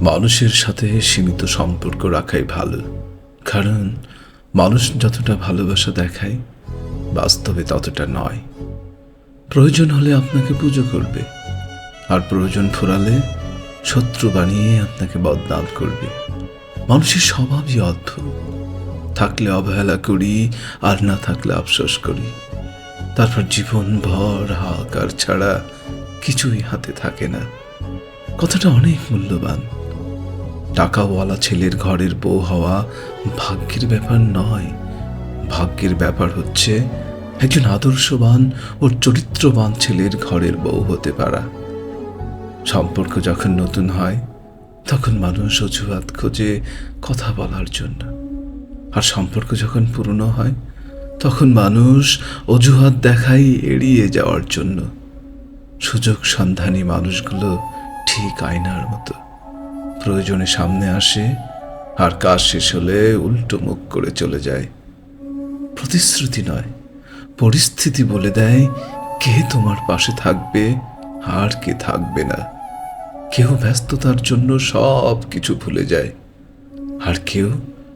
মানুষের সাথে সীমিত সম্পর্ক রাখাই ভালো। কারণ মানুষ যতটা ভালোবাসা দেখায়, বাস্তবে ততটা নয়। প্রয়োজন হলে আপনাকে পুজো করবে, আর প্রয়োজন ফুরালে শত্রু বানিয়ে আপনাকে বদনাম করবে। মানুষের স্বভাবই অদ্ভুত। থাকলে অবহেলা করি, আর না থাকলে আফসোস করি। তারপর জীবন ভর হাহাকার ছাড়া কিছুই হাতে থাকে না। কথাটা অনেক মূল্যবান। টাকাওয়ালা ছেলের ঘরের বউ হওয়া ভাগ্যের ব্যাপার নয়। ভাগ্যের ব্যাপার হচ্ছে, একজন আদর্শবান ও চরিত্রবান ছেলের ঘরের বউ হতে পারা। সম্পর্ক যখন নতুন হয়, তখন মানুষ অজুহাত খোঁজে কথা বলার জন্য। আর সম্পর্ক যখন পুরনো হয়, তখন মানুষ অজুহাত দেখাই এড়িয়ে যাওয়ার জন্য। সুযোগ সন্ধানী মানুষগুলো ঠিক আয়নার মতো। প্রয়োজনে সামনে আসে আর কাজ শেষ হলে উল্টো মুখ করে চলে যায়। প্রতিশ্রুতি নয়, পরিস্থিতি বলে দেয় কে তোমার পাশে থাকবে আর কে থাকবে না। কেউ ব্যস্ততার জন্য সব কিছু ভুলে যায় আর কেউ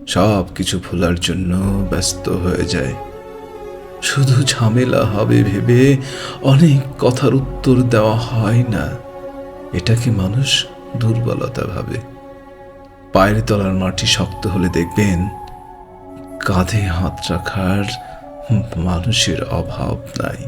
সব কিছু ভোলার জন্য ব্যস্ত হয়ে যায়। শুধু ঝামেলা হবে ভেবে অনেক কথার উত্তর দেওয়া হয় না। এটাকে মানুষ দুর্বলতা ভাবে পায়ের তলার মাটি শক্ত হলে দেখবেন কাঁধে হাত রাখার মানুষের অভাব নাই।